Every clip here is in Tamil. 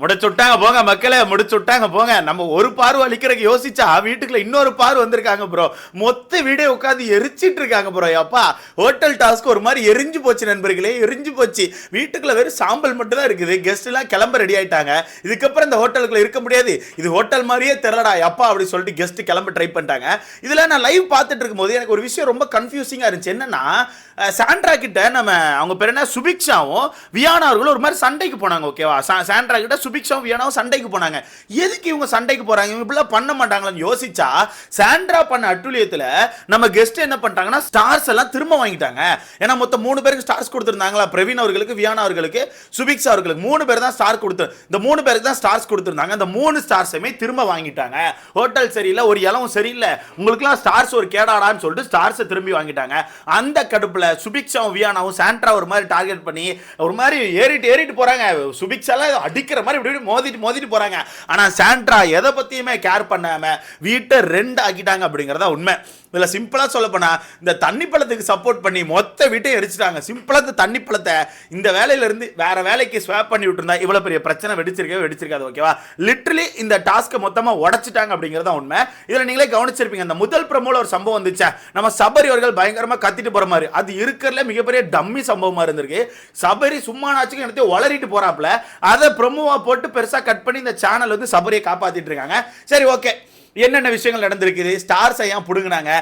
முடிச்சு விட்டாங்க போங்க மக்களே முடிச்சு விட்டாங்க போங்க. நம்ம ஒரு பார்வை அழிக்கிறதுக்கு யோசிச்சா வீட்டுக்குள்ள இன்னொரு பார்வை வந்திருக்காங்க ப்ரோ மொத்த வீடியோ உட்காந்து எரிச்சிட்டு இருக்காங்க ப்ரோ அப்பா ஹோட்டல் டாஸ்க் ஒரு மாதிரி எரிஞ்சு போச்சு நண்பர்களே. எரிஞ்சு போச்சு. வீட்டுக்குள்ள வெறும் சாம்பல் மட்டும் தான் இருக்குது. கெஸ்ட் எல்லாம் கிளம்ப ரெடி ஆயிட்டாங்க. இதுக்கப்புறம் இந்த ஹோட்டலுக்குள்ள இருக்க முடியாது. இது ஹோட்டல் மாதிரியே தெரியலடா அப்பா அப்படி சொல்லிட்டு கெஸ்ட் கிளம்ப ட்ரை பண்ணிட்டாங்க. இதெல்லாம் நான் லைவ் பார்த்துட்டு இருக்கும்போது எனக்கு ஒரு விஷயம் ரொம்ப கன்ஃபியூசிங்காக இருந்துச்சு. என்னன்னா சாண்ட்ரா கிட்ட நம்ம அவங்க பேர் என்ன? சுபிக்ஷாவும் வியானா அவர்களும் ஒரு மாதிரி சண்டைக்கு போனாங்க ஓகேவா சாண்ட்ரா கிட்ட சுபிக்ஷாவும் வியானாவும் சண்டைக்கு போனாங்க. எதுக்கு இவங்க சண்டைக்கு போறாங்க? இவங்க இப்படிலாம் பண்ண மாட்டாங்களான்னு யோசிச்சா சாண்ட்ரா பண்ண அட்டுழியத்தில் நம்ம கெஸ்ட் என்ன பண்ணிட்டாங்கன்னா ஸ்டார்ஸ் எல்லாம் திரும்ப வாங்கிட்டாங்க. ஏன்னா மொத்தம் மூணு பேருக்கு ஸ்டார்ஸ் கொடுத்துருந்தாங்களா? பிரவீன் அவர்களுக்கு வியானா அவர்களுக்கு சுபிக்ஷா அவர்களுக்கு. மூணு பேர் தான் ஸ்டார் கொடுத்து இந்த மூணு பேருக்கு தான் ஸ்டார்ஸ் கொடுத்துருந்தாங்க. அந்த மூணு ஸ்டார்ஸுமே திரும்ப வாங்கிட்டாங்க. ஹோட்டல் சரியில்லை ஒரு இலவும் சரியில்லை. உங்களுக்குலாம் ஸ்டார்ஸ் ஒரு கேடாடான்னு சொல்லிட்டு ஸ்டார்ஸை திரும்பி வாங்கிட்டாங்க. அந்த கடுப்பில் சுபிக்ஷாவும் வியானாவும் சாண்ட்ரா ஒரு மாதிரி டார்கெட் பண்ணி ஒரு மாதிரி ஏறிட்டு ஏறிட்டு போகிறாங்க சுபிக்ஷாலாம் அடிக்கிற மாதிரி இப்படி இப்படி மோதிட்டு மோதிட்டு போறாங்க. ஆனா சாண்ட்ரா எதை பத்தியுமே கேர் பண்ணாம வீட்டை ரெண்டு ஆக்கிட்டாங்க அப்படிங்கிறதா உண்மை. இதில் சிம்பிளாக சொல்ல இந்த தண்ணி பழத்துக்கு சப்போர்ட் பண்ணி மொத்த வீட்டையும் எரிச்சிட்டாங்க. சிம்பிளாக இந்த தண்ணி பழத்தை இந்த வேலையிலேருந்து வேறு வேலைக்கு ஸ்வாப் பண்ணி விட்டுருந்தா இவ்வளோ பெரிய பிரச்சனை வெடிச்சிருக்கவே வெடிச்சிருக்காது ஓகேவா லிட்ரலி இந்த டாஸ்க்கை மொத்தமாக உடச்சிட்டாங்க அப்படிங்கிறத உண்மை. இதில் நீங்களே கவனிச்சிருப்பீங்க அந்த முதல் பிரமோல ஒரு சம்பவம் வந்துச்சா. நம்ம சபரி அவர்கள் பயங்கரமாக கத்திட்டு போகிற மாதிரி. அது இருக்கிறதுல மிகப்பெரிய டம்மி சம்பவமாக இருந்திருக்கு. சபரி சும்மா நாச்சுக்கு வளரிட்டு போகிறாப்புல அதை ப்ரொமோவாக போட்டு பெருசாக கட் பண்ணி இந்த சேனல் வந்து சபரியை காப்பாற்றிட்டு இருக்காங்க. சரி ஓகே என்னென்ன விஷயங்கள் நடந்திருக்குது? ஸ்டார்ஸை ஏன் பிடுங்கினாங்க?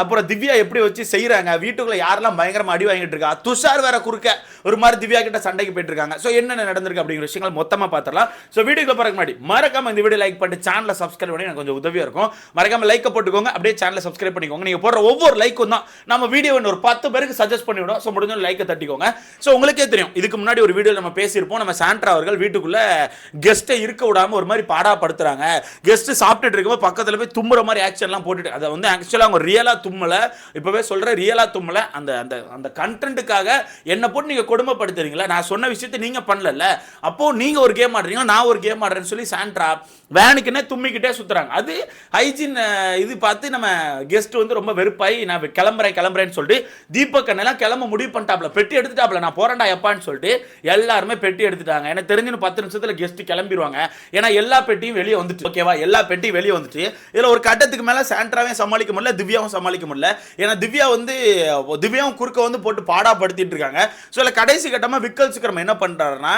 அப்புறம் திவ்யா எப்படி வச்சு செய்கிறாங்க வீட்டுக்குள்ளே யாரெல்லாம் பயங்கரமாக அடி வாங்கிட்டு இருக்கா? துஷார் வேற குறுக்க ஒரு மாதிரி திவ்யா கிட்ட சண்டைக்கு போயிட்டு இருக்காங்க ஸோ என்னென்ன நடந்திருக்கு அப்படிங்கிற விஷயங்கள் மொத்தமாக பார்த்துடலாம் ஸோ வீடியோக்கு போறதுக்கு முன்னாடி மறக்காம இந்த வீடியோ லைக் பண்ணிட்டு சேனலை சப்ஸ்கிரைப் பண்ணி எனக்கு கொஞ்சம் உதவியாக இருக்கும். மறக்காம லைக்கை போட்டுக்கோங்க. அப்படியே சேனலை சப்ஸ்கிரைப் பண்ணிக்கோங்க. நீங்கள் போடுற ஒவ்வொரு லைக்கும் தான் நம்ம வீடியோ ஒரு பத்து பேருக்கு சஜஸ்ட் பண்ணிவிடும். ஸோ முடிஞ்ச லைக்கை தட்டிக்கோங்க. ஸோ உங்களுக்கே தெரியும். இதுக்கு முன்னாடி ஒரு வீடியோ நம்ம பேசியிருப்போம். நம்ம சாண்ட்ரா அவர்கள் வீட்டுக்குள்ளே கெஸ்ட்டை இருக்க விடாமல் ஒரு மாதிரி பாடாப்படுத்துகிறாங்க கெஸ்ட்டு சாப்பிட்டுட்டு இருக்கும்போது பக்கத்தில் போய் தும்புற மாதிரி ஆக்ஷன்லாம் போட்டுட்டு அதை வந்து ஆக்சுவலாக அவங்க ரியலாக தும்மலை. இப்போவே சொல்கிறேன் ரியலாக தும்மலை. அந்த அந்த அந்த கண்டென்ட்டுக்காக என்னை போட்டு நீங்கள் கொடுமைப்படுத்துறீங்களா. நான் சொன்ன விஷயத்தை நீங்கள் பண்ணல அப்போது நீங்கள் ஒரு கேம் ஆடுறீங்களா நான் ஒரு கேம் ஆடுறேன்னு சொல்லி சாண்ட்ரா வேனுக்குன்னே தும்மிக்கிட்டே சுற்றுறாங்க அது ஹைஜீன் இது பார்த்து நம்ம கெஸ்ட் வந்து ரொம்ப வெறுப்பாகி நான் கிளம்புறேன் கிளம்புறேன்னு சொல்லிட்டு தீபக் அண்ணெல்லாம் கிளம்ப முடிவு பண்ணிட்டாப்ல. பெட்டி எடுத்துட்டாப்ல. நான் போறேன்டா எப்பான்னு சொல்லிட்டு எல்லாருமே பெட்டி எடுத்துட்டாங்க. எனக்கு தெரிஞ்சுன்னு பத்து நிமிஷத்தில் கெஸ்ட் கிளம்பிடுவாங்க ஏன்னா எல்லா பெட்டியும் வெளியே வந்துட்டு ஓகேவா எல்லா பெட்டியும் வெளியே வந்துட்டு இதில் ஒரு கட்டத்துக்கு மேலே சாண்ட்ராவையும் சமாளிக்க முடியல திவ்யாவும் சமாளிக்க முடியல. ஏன்னா திவ்யா வந்து திவ்யாவும் குறுக்க வந்து போட்டு பாடாப்படுத்திட்டு இருக்காங்க. ஸோ இதில் கடைசி கட்டமாக விக்கல் சுக்கரம் என்ன பண்ணுறாருன்னா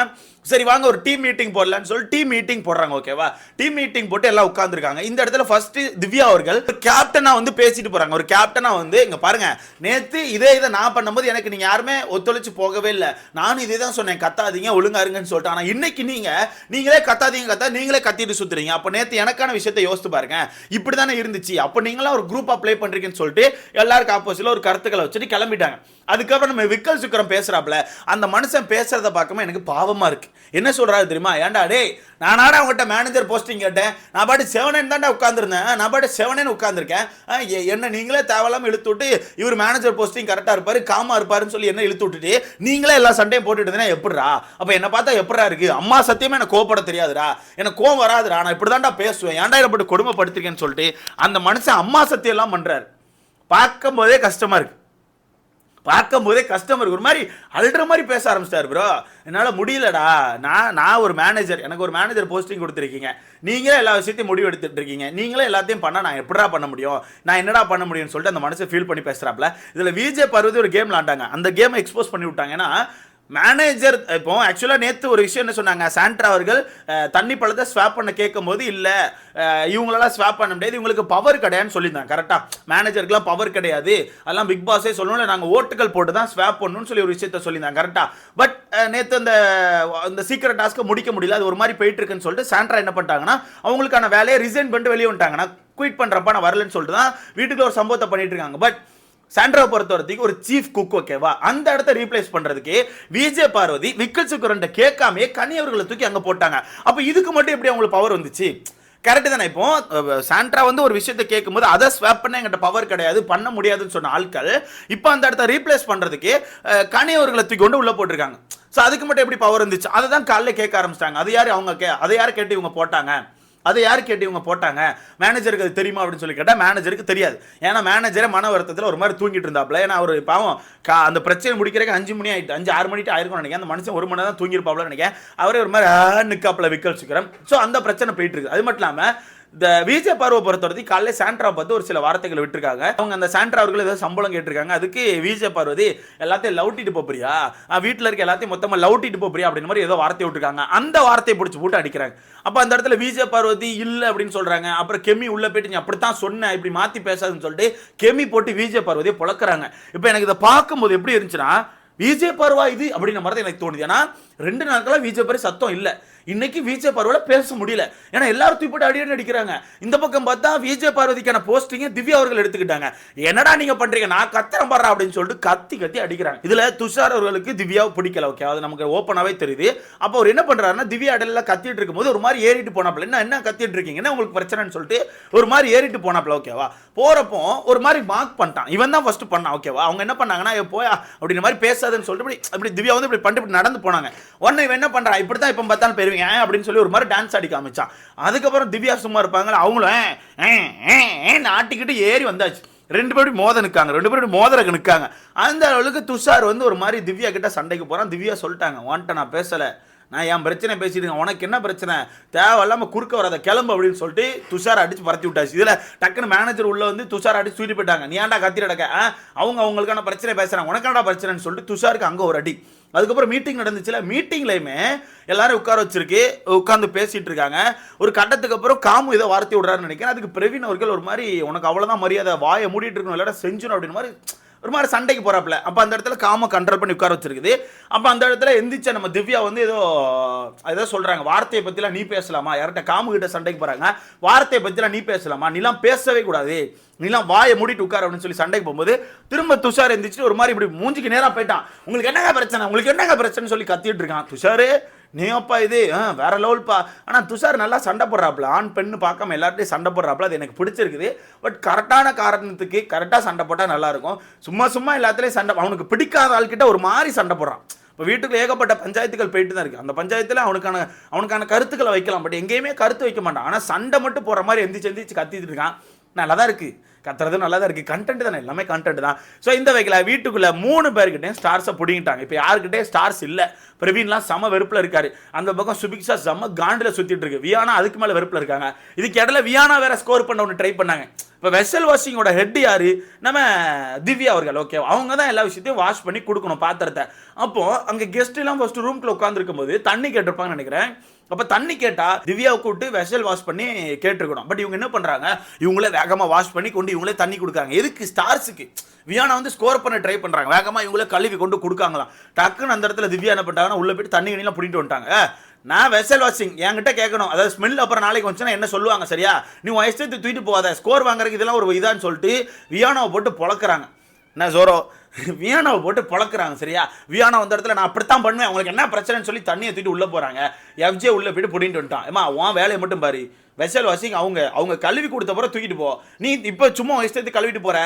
சரி வாங்க ஒரு டீம் மீட்டிங் போடலான்னு சொல்லி டீம் மீட்டிங் போடுறாங்க ஓகேவா டீம் மீட்டிங் போட்டு எல்லாம் உட்காந்துருக்காங்க இந்த இடத்துல ஃபர்ஸ்ட் திவ்யா அவர்கள் கேப்டனா வந்து பேசிட்டு போறாங்க. ஒரு கேப்டனா வந்து இங்க பாருங்க நேத்து இதே இதை நான் பண்ணும்போது எனக்கு நீங்க யாருமே ஒத்துழைச்சு போகவே இல்லை. நானும் இதே தான் சொன்னேன் கத்தாதீங்க ஒழுங்கா இருங்கன்னு சொல்லிட்டு. ஆனா இன்னைக்கு நீங்க நீங்களே கத்தாதீங்க கத்தா நீங்களே கத்திட்டு சுத்துறீங்க. அப்ப நேத்து எனக்கான விஷயத்தை யோசித்து பாருங்க. இப்படி தானே இருந்துச்சு. அப்ப நீங்களா ஒரு குரூப்பா ப்ளே பண்றீங்கன்னு சொல்லிட்டு எல்லாருக்கும் ஆப்போசிட்ல ஒரு கருத்துக்களை வச்சுட்டு கிளம்பிட்டாங்க. அதுக்கப்புறம் நம்ம விக்கல் சுக்கரம் பேசுறாப்ல அந்த மனுஷன் பேசுறத பார்க்கும்போது எனக்கு பாவமா இருக்கு. என்ன சொல்றாரு தெரியுமா? ஏன்டா டேய் நானாடா அவங்ககிட்ட மேனேஜர் போஸ்டிங் கேட்டேன். நான் பாட்டு செவனேன் தான்டா உட்காந்துருந்தேன் நான் பாட்டு செவனேன்னு உட்காந்துருக்கேன் என்ன நீங்களே தேவையில்லாமல் இழுத்து விட்டு இவர் மேனேஜர் போஸ்டிங் கரெக்டாக இருப்பாரு காமா இருப்பாருன்னு சொல்லி என்ன இழுத்து விட்டுட்டு நீங்களே எல்லா சண்டையும் போட்டுட்டு இருந்தேன்னா அப்போ அப்ப என்ன பார்த்தா எப்படிடா இருக்கு? அம்மா சத்தியமாக எனக்கு கோவப்பட தெரியாதுடா. எனக்கு கோவம் வராதுடா. நான் இப்படி தான்டா பேசுவேன். ஏன்டா இதை போட்டு கொடுமைப்படுத்திருக்கேன்னு சொல்லிட்டு அந்த மனுஷன் அம்மா சத்தியம்லாம் பண்ணுறாரு பார்க்கும்போதே பார்க்கும் போதே கஷ்டமா இருக்கு. பார்க்கும் போதே கஸ்டமர் ஒரு மாதிரி அல்ற மாதிரி பேச ஆரம்பிச்சிட்டாரு ப்ரோ என்னால் முடியலடா. நான் நான் ஒரு மேனேஜர் எனக்கு ஒரு மேனேஜர் போஸ்டிங் கொடுத்துருக்கீங்க. நீங்களே எல்லா விஷயத்தையும் முடிவு எடுத்துகிட்டு இருக்கீங்க. நீங்களே எல்லாத்தையும் பண்ண நான் எப்படா பண்ண முடியும்? நான் என்னடா பண்ண முடியும்னு சொல்லிட்டு அந்த மனசை ஃபீல் பண்ணி பேசுறாப்ல. இதில் விஜே பருவதி ஒரு கேம் விளாண்டாங்க அந்த கேமை எக்ஸ்போஸ் பண்ணி விட்டாங்கன்னா மேனேஜர் இப்போ ஆக்சுவலாக நேற்று ஒரு விஷயம் என்ன சொன்னாங்க? சாண்ட்ரா அவர்கள் தண்ணி பழத்தை ஸ்வாப் பண்ண கேட்கும்போது இல்லை இவங்களெல்லாம் ஸ்வாப் பண்ண முடியாது. இவங்களுக்கு பவர் கிடையாதுன்னு சொல்லியிருந்தாங்க. கரெக்டாக மேனேஜருக்குலாம் பவர் கிடையாது. அதெல்லாம் பிக் பாஸே சொல்லணும் நாங்கள் ஓட்டுகள் போட்டு தான் ஸ்வாப் பண்ணணும்னு சொல்லி ஒரு விஷயத்த சொல்லியிருந்தாங்க. கரெக்டாக பட் நேற்று அந்த அந்த சீக்கிரம் டாஸ்க்கை முடிக்க முடியல. அது ஒரு மாதிரி போயிட்டு இருக்குன்னு சொல்லிட்டு சாண்ட்ரா என்ன பண்ணிட்டாங்கன்னா அவங்களுக்கான வேலையை ரிசைன் பண்ணிட்டு வெளியே வந்துட்டாங்கன்னா குயிட் பண்ணுறப்ப நான் வரலன்னு சொல்லிட்டு தான் வீட்டுக்குள்ள ஒரு சம்பவத்தை பண்ணிட்டு இருக்காங்க. பட் சாண்ட்ரா பொறுத்த வரைக்கும் ஒரு சீஃப் குக் ஓகேவா அந்த இடத்த ரீப்ளேஸ் பண்றதுக்கு விஜய் பார்வதி விக்கல் சுக்கரன்ட்ட கேட்காமே கனி அவர்களை தூக்கி அங்கே போட்டாங்க. அப்போ இதுக்கு மட்டும் எப்படி அவங்களுக்கு பவர் வந்துச்சு? கரெக்டு தானே இப்போ? சாண்ட்ரா வந்து ஒரு விஷயத்த கேட்கும்போது அதை ஸ்வாப் பண்ண எங்கிட்ட பவர் கிடையாது பண்ண முடியாதுன்னு சொன்ன ஆட்கள் இப்போ அந்த இடத்த ரீப்ளேஸ் பண்ணுறதுக்கு கனி அவர்களை தூக்கி கொண்டு உள்ளே போட்டிருக்காங்க. ஸோ அதுக்கு மட்டும் எப்படி பவர் இருந்துச்சு? அதை தான் காலையில் கேட்க ஆரம்பிச்சிட்டாங்க. அது யார் அவங்க கே அதை யார் கேட்டு இவங்க போட்டாங்க? அதை யார் கேட்டு இவங்க போட்டாங்க? மேனேஜருக்கு அது தெரியுமா அப்படின்னு சொல்லி கேட்டால் மேனேஜருக்கு தெரியாது. ஏன்னா மேனேஜரே மன வருத்தத்தில் ஒரு மாதிரி தூங்கிட்டு இருந்தாப்ல. ஏன்னா அவர் பாவம் கா அந்த பிரச்சனை முடிக்கிறதுக்கு அஞ்சு மணி ஆயிட்டு அஞ்சு ஆறு மணிட்டு ஆயிருக்கும்னு நினைக்கிறேன். அந்த மனுஷன் ஒரு மணி தான் தூங்கியிருப்பாப்ல நினைக்கிறேன். அவரே ஒரு மாதிரி நிற்காப்பில் விக்கல் சுக்கரம் ஸோ அந்த பிரச்சனை போயிட்டு இருக்கு. அது மட்டும் இல்லாமல் இந்த விஜய் பார்வை பொறுத்தவரைக்கும் காலையில் சாண்ட்ரா பார்த்து ஒரு சில வார்த்தைகளை விட்டுருக்காங்க. அவங்க அந்த சாண்ட்ரா அவர்கள் ஏதோ சம்பளம் கேட்டிருக்காங்க. அதுக்கு விஜய் பார்வதி எல்லாத்தையும் லவுட்டிட்டு போறியா வீட்டில் இருக்க எல்லாத்தையும் மொத்தமாக லவுட்டிட்டு போப்பியா அப்படின்னு மாதிரி ஏதோ வார்த்தை விட்டுருக்காங்க. அந்த வார்த்தையை பிடிச்சி போட்டு அடிக்கிறாங்க. அப்போ அந்த இடத்துல விஜய் பார்வதி இல்லை அப்படின்னு சொல்றாங்க. அப்புறம் கெமி உள்ள போயிட்டு நீ அப்படித்தான் சொன்ன இப்படி மாற்றி பேசாதுன்னு சொல்லிட்டு கெமி போட்டு விஜய் பார்வதியை புழக்கிறாங்க. இப்போ எனக்கு இதை பார்க்கும்போது எப்படி இருந்துச்சுன்னா விஜய் பருவா இது? அப்படின்ற மாதிரி தான் எனக்கு தோணுது. ஏன்னா ரெண்டு நாட்களாக விஜய் பார்வை சத்தம் இல்லை. இன்னைக்கு விஜய் பார்வையில் பேச முடியல. ஏன்னா எல்லாரும் தூக்கிட்டு அடி அடிக்கிறாங்க. இந்த பக்கம் பார்த்தா விஜய் பார்வதிக்கான போஸ்டிங்கை திவ்யா அவர்கள் எடுத்துக்கிட்டாங்க. என்னடா நீங்க பண்றீங்க? நான் கத்திரம் பாடுறேன் அப்படின்னு சொல்லிட்டு கத்தி கத்தி அடிக்கிறாங்க. இதுல துஷார் அவர்களுக்கு திவ்யாவை பிடிக்கல ஓகே அது நமக்கு ஓப்பனாவே தெரியுது. அப்போ அவர் என்ன பண்றாருன்னா திவ்யா இடையில கத்திட்டு இருக்கும்போது ஒரு மாதிரி ஏறிட்டு போனாப்ல என்ன என்ன கத்திட்டு இருக்கீங்க? என்ன உங்களுக்கு பிரச்சனைன்னு சொல்லிட்டு ஒரு மாதிரி ஏறிட்டு போனாப்ல ஓகேவா போறப்போ ஒரு மாதிரி மார்க் பண்ணிட்டான். இவன் தான் ஃபர்ஸ்ட் பண்ணான் ஓகேவா அவங்க என்ன பண்ணாங்கன்னா "ஏய், போயா அப்படின்ற மாதிரி பேசாதுன்னு சொல்லிட்டு இப்படி இப்படி திவ்யா வந்து இப்படி பண்ணிட்டு இப்படி நடந்து போனாங்க. உடனே இவன் என்ன பண்றான் இப்படி தான் இப்போ பார்த்தாலும் பெறுவீங்க ஏன் அப்படின்னு சொல்லி ஒரு மாதிரி டான்ஸ் ஆடி காமிச்சான். அதுக்கப்புறம் திவ்யா சும்மா இருப்பாங்களா அவங்களும் "ஏன், ஆட்டிக்கிட்டு ஏறி வந்தாச்சு. ரெண்டு பேரும் மோத நிற்காங்க ரெண்டு பேரும் மோதரக்கு நிற்காங்க அந்த அளவுக்கு துஷார் வந்து ஒரு மாதிரி திவ்யா கிட்ட சண்டைக்கு போறான். திவ்யா சொல்லிட்டாங்க உன்கிட்ட நான் பேசலை. நான் என் பிரச்சனை பேசிடுங்க. இருக்கேன். உனக்கு என்ன பிரச்சனை? தேவையில்லாமல் குறுக்க வராத கிளம்பு அப்படின்னு சொல்லிட்டு துஷார் அடிச்சு பரத்தி விட்டாச்சு. இதில் டக்குன்னு மேனேஜர் உள்ளே வந்து துஷார் அடிச்சு தூக்கிட்டு போயிட்டாங்க. நீ ஏன்டா கத்திர அடக்க அவங்க அவங்களுக்கான பிரச்சனை பேசுகிறாங்க உனக்கான பிரச்சனைன்னு சொல்லிட்டு துஷாருக்கு அங்கே ஒரு அடி. அதுக்கப்புறம் மீட்டிங் நடந்துச்சுல மீட்டிங்லையுமே எல்லாரும் உட்கார வச்சிருக்கு. உட்காந்து பேசிட்டு இருக்காங்க. ஒரு கட்டத்துக்கு அப்புறம் காமு ஏதோ வார்த்தை விடுறாருன்னு நினைக்கிறேன். அதுக்கு பிரவீன் அவர்கள் ஒரு மாதிரி உனக்கு அவ்வளோதான் மரியாதை வாயை மூடிட்டு இருக்கணும் இல்லாட்டா செஞ்சிடும் அப்படின்னு மாதிரி ஒரு மாதிரி சண்டைக்கு போகிறாப்புல அப்போ அந்த இடத்துல காம கண்ட்ரோல் பண்ணி உட்கார வச்சிருக்குது. அப்போ அந்த இடத்துல எந்திரிச்ச நம்ம திவ்யா வந்து ஏதோ ஏதோ சொல்கிறாங்க வார்த்தையை பற்றிலாம் நீ பேசலாமா? யார்கிட்ட காமு கிட்ட சண்டைக்கு போகிறாங்க வார்த்தையை பற்றிலாம் நீ பேசலாமா? நீலாம் பேசவே கூடாது. நீலாம் வாயை மூடிட்டு உட்கார அப்படின்னு சொல்லி சண்டைக்கு போகும்போது திரும்ப துஷார் எந்திரிச்சு ஒரு மாதிரி இப்படி மூஞ்சிக்கு நேராக போயிட்டான். உங்களுக்கு என்னங்க பிரச்சனை? உங்களுக்கு என்னங்க பிரச்சனை சொல்லி கத்திட்டு இருக்கான். துஷாரு நீப்பா இது ஆ, வேற லெவல்ப்பா ஆனால் துஷார் நல்லா சண்டை போடுறாப்புல. ஆண் பெண்ணு பார்க்காம எல்லார்ட்டையும் சண்டை போடுறாப்புல. அது எனக்கு பிடிச்சிருக்குது. பட் கரெக்டான காரணத்துக்கு கரெக்டாக சண்டை போட்டால் நல்லாயிருக்கும் சும்மா சும்மா எல்லாத்துலேயும் சண்டை அவனுக்கு பிடிக்காத ஆள்கிட்ட ஒரு மாதிரி சண்டை போடுறான். இப்போ வீட்டுக்கு ஏகப்பட்ட பஞ்சாயத்துகள் போயிட்டு தான் இருக்குது அந்த பஞ்சாயத்தில் அவனுக்கான அவனுக்கான கருத்துக்களை வைக்கலாம். பட் எங்கேயுமே கருத்து வைக்க மாட்டான். ஆனால் சண்டை மட்டும் போடுற மாதிரி எந்திரிச்சு எந்திரிச்சு கத்திட்டு இருக்கான். நல்லா தான் இருக்குது கத்துறது நல்லா தான் இருக்குது கண்டென்ட் தானே எல்லாமே கண்டென்ட் தான். ஸோ இந்த வகையில் வீட்டுக்குள்ளே மூணு பேர்கிட்டையும் ஸ்டார்ஸை பிடிங்கிட்டாங்க. இப்போ யாருக்கிட்டே ஸ்டார்ஸ் இல்லை. பிரவீன்லாம் செம வெறுப்பில் இருக்கார். அந்த பக்கம் சுபிக்ஷா செம காண்டில் சுற்றிட்டு இருக்கு. வியானா அதுக்கு மேலே வெறுப்பில் இருக்காங்க. இதுக்கு இடையில வியானா வேற ஸ்கோர் பண்ண ஒன்று ட்ரை பண்ணாங்க. இப்போ வெசல் வாஷிங்கோட ஹெட் யார்? நம்ம திவ்யா அவர்கள் ஓகே அவங்க தான் எல்லா விஷயத்தையும் வாஷ் பண்ணி கொடுக்கணும் பாத்திரத்தை. அப்போது அங்கே கெஸ்ட் எல்லாம் ரூம்குள்ளே உட்காந்துருக்கும் போது தண்ணி கேட்டிருப்பாங்கன்னு நினைக்கிறேன். அப்போ தண்ணி கேட்டால் திவ்யாவை கூப்பிட்டு வெசல் வாஷ் பண்ணி கேட்டிருக்கணும். பட் இவங்க என்ன பண்ணுறாங்க இவங்களே வேகமாக வாஷ் பண்ணி கொண்டு இவங்களே தண்ணி கொடுக்காங்க எதுக்கு ஸ்டார்ஸுக்கு வியானா வந்து ஸ்கோர் பண்ண ட்ரை பண்ணுறாங்க வேகமாக இவங்களே கழுவி கொண்டு கொடுக்காங்களாம். டக்குன்னு அந்த இடத்துல திவ்யா என்ன பண்ணிட்டாங்கன்னா உள்ளே போயிட்டு தண்ணி கண்ணிலாம் பிடிட்டு வந்துட்டாங்க. நான் வெசல் வாஷிங் என்கிட்ட கேட்கணும். அதாவது ஸ்மெல் அப்புறம் நாளைக்கு வந்துச்சுன்னா என்ன சொல்லுவாங்க சரியா? நீ உன் இஷ்டத்தை தூக்கிட்டு போகாத. ஸ்கோர் வாங்குறதுக்கு இதெல்லாம் ஒரு இதான்னு சொல்லிட்டு வியானோவை போட்டு பொழக்கிறாங்க. என்ன ஜோரோ வியானாவை போட்டு பழக்கிறாங்க சரியா? வியானா வந்த இடத்துல நான் அப்படித்தான் பண்ணுவேன். அவங்களுக்கு என்ன பிரச்சனைன்னு சொல்லி தண்ணியை தூக்கிட்டு உள்ளே போகிறாங்க எஃப்ஜே உள்ளே போயிட்டு புடிட்டு வந்துட்டான். ஏமா உன் வேலையை மட்டும் பாரு. வெசல் வாஷிங் அவங்க அவங்க கழுவி கொடுத்த பிறகு தூக்கிட்டு போ. நீ இப்போ சும்மா உன் இஷ்டத்துக்கு கழுவிட்டு போகிற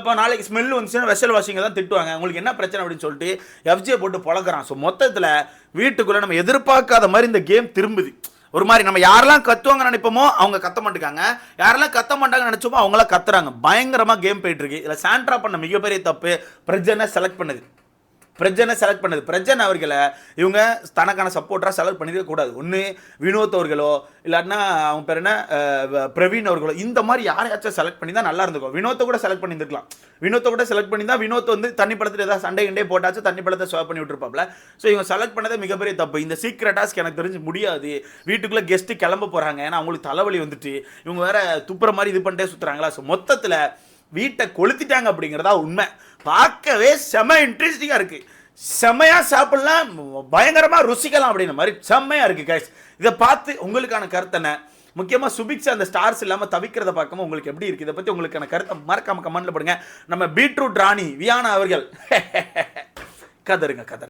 இப்போ நாளைக்கு ஸ்மெல் வந்துச்சுன்னா வெசல் வாஷிங்கை தான் திட்டுவாங்க. உங்களுக்கு என்ன பிரச்சனை அப்படின்னு சொல்லிட்டு எஃப்ஜே போட்டு பழக்கிறான். ஸோ மொத்தத்தில் வீட்டுக்குள்ளே நம்ம எதிர்பார்க்காத மாதிரி இந்த கேம் திரும்புது. ஒரு மாதிரி நம்ம யாரெல்லாம் கத்துவாங்க நினைப்போமோ அவங்க கத்த மாட்டுக்காங்க. யாரெல்லாம் கத்த மாட்டாங்கன்னு நினைச்சோமோ அவங்களாம் கத்துறாங்க. பயங்கரமாக கேம் போயிட்டு இருக்கு. இதில் சாண்ட்ரா பண்ண மிகப்பெரிய தப்பு. பிரஜனை செலக்ட் பண்ணுது. பிரஜனை செலக்ட் பண்ணது. பிரஜன் அவர்களை இவங்க தனக்கான சப்போர்ட்டராக செலக்ட் பண்ணிருக்க கூடாது. ஒன்று வினோத் அவர்களோ இல்லாட்டினா அவங்க பேர் என்ன? பிரவீன் அவர்களோ இந்த மாதிரி யாரையாச்சும் செலக்ட் பண்ணி தான் நல்லா இருந்திருக்கும். வினோத்தை கூட செலக்ட் பண்ணியிருந்துருக்கலாம். வினோத்தை கூட செலக்ட் பண்ணி தான் வினோத் வந்து தண்ணி படத்தில் ஏதாவது சண்டை கிண்டே போட்டாச்சும் தண்ணி படத்தை ஷோ பண்ணி விட்டுருப்பாப்ல. ஸோ இவங்க செலக்ட் பண்ணதே மிகப்பெரிய தப்பு. இந்த சீக்ரெட் டாஸ்க் எனக்கு தெரிஞ்சு முடியாது. வீட்டுக்குள்ளே கெஸ்ட்டு கிளம்ப போகிறாங்க ஏன்னா அவங்களுக்கு தலைவலி வந்துட்டு. இவங்க வேற துப்புற மாதிரி இது பண்ணிட்டே சுற்றுறாங்களா ஸோ மொத்தத்தில் வீட்டை கொளுத்திட்டாங்க அப்படிங்கிறதா உண்மை. பார்க்கவே செம இன்ட்ரெஸ்டிங்காக இருக்கு. செம்மையாக சாப்பிடலாம் பயங்கரமாக ருசிக்கலாம் அப்படின்ற மாதிரி செம்மையா இருக்கு கைஸ் இதை பார்த்து உங்களுக்கான கருத்தனை முக்கியமாக சுபிக்ஸ் அந்த ஸ்டார்ஸ் இல்லாமல் தவிக்கிறத பார்க்கும் உங்களுக்கு எப்படி இருக்குது இதை பற்றி உங்களுக்கான கருத்தை மறக்காம கமெண்ட்ல போடுங்க. நம்ம பீட்ரூட் ராணி வியானா அவர்கள். கதருங்க கதர்.